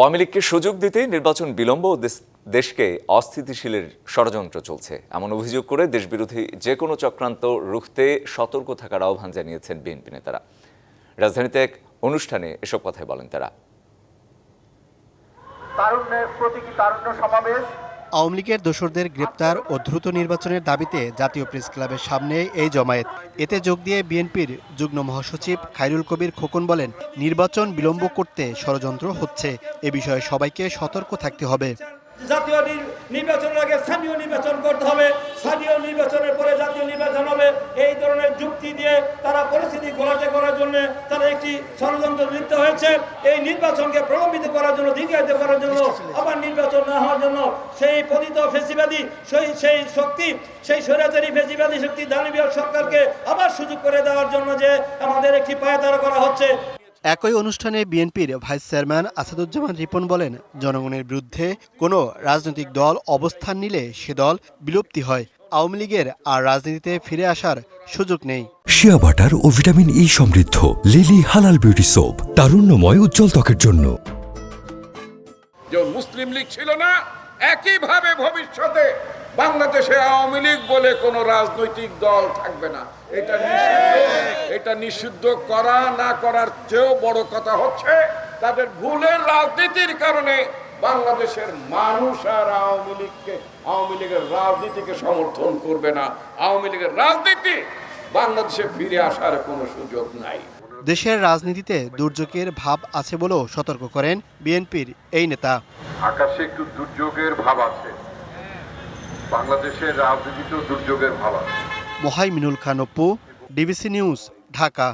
আওয়ামী লীগকে সুযোগ দিতে নির্বাচন বিলম্ব ও দেশকে অস্থিতিশীলের ষড়যন্ত্র চলছে। এমন অভিযোগ করে দেশবিরোধী যে কোনো চক্রান্ত রুখতে সতর্ক থাকার আহ্বান জানিয়েছেন বিএনপি নেতারা। রাজধানীতে এক অনুষ্ঠানে এসব কথাই বলেন তারা। তারুণ্যের প্রতীকী তারুণ্য সমাবেশ আওয়ামী লীগের দোসরদের গ্রেপ্তার ও দ্রুত নির্বাচনের দাবিতে জাতীয় প্রেস ক্লাবের সামনে এই জমায়েত। এতে যোগ দিয়ে বিএনপির যুগ্ম মহাসচিব খাইরুল কবির খোকন বলেন, নির্বাচন বিলম্ব করতে ষড়যন্ত্র হচ্ছে। এ বিষয়ে সবাইকে সতর্ক থাকতে হবে। জাতীয় নির্বাচনের আগে স্থানীয় নির্বাচন করতে হবে। স্থানীয় নির্বাচনের পরে জাতীয় নির্বাচন হবে। এই ধরনের যুক্তি দিয়ে তারা পরিস্থিতি জন্য তারা একটি ষড়যন্ত্র লিপ্ত হয়েছে। এই নির্বাচনকে প্রলম্বিত করার জন্য দীর্ঘায়িত করার জন্য আবার নির্বাচন না হওয়ার জন্য সেই পতিত ফেসিবাদী সেই সেই শক্তি সেই স্বৈরাচারী ফেসিবাদী শক্তি দানবীয় সরকারকে আবার সুযোগ করে দেওয়ার জন্য যে আমাদের একটি পায়তারা করা হচ্ছে। একই অনুষ্ঠানে বিএনপির ভাইস চেয়ারম্যান আসাদুজ্জামান রিপন বলেন জনগণের বিরুদ্ধে কোনো রাজনৈতিক দল অবস্থান নিলে সে দল বিলুপ্তি হয়। আওয়ামী লীগের আর রাজনীতিতে ফিরে আসার সুযোগ নেই। শিয়া বাটার ও ভিটামিন ই সমৃদ্ধ লিলি হালাল বিউটি সোপ, তারুণ্যময় উজ্জ্বল ত্বকের জন্য। যে মুসলিম লীগ ছিল না, একইভাবে ভবিষ্যতে বাংলাদেশে আওয়ামী লীগ বলে কোনো রাজনৈতিক দল থাকবে না। এটা এটা নিষিদ্ধ করা না করার চেয়েও বড় কথা হচ্ছে, তাদের ভুলের রাজনীতির কারণে বাংলাদেশের মানুষ আর আওয়ামী লীগকে, আওয়ামী লীগের রাজনীতিকে সমর্থন করবে না। আওয়ামী লীগের রাজনীতি বাংলাদেশে ফিরে আসার কোনো সুযোগ নাই। দেশের রাজনীতিতে দুর্যোগের ভাব আছে বলেও সতর্ক করেন বিএনপির এই নেতা। আকাশে একটু দুর্যোগের ভাব আছে। বাংলাদেশের রাজনীতিতেও দুর্যোগের ভাব আছে। Mohaiminul Khan Appu DBC news Dhaka.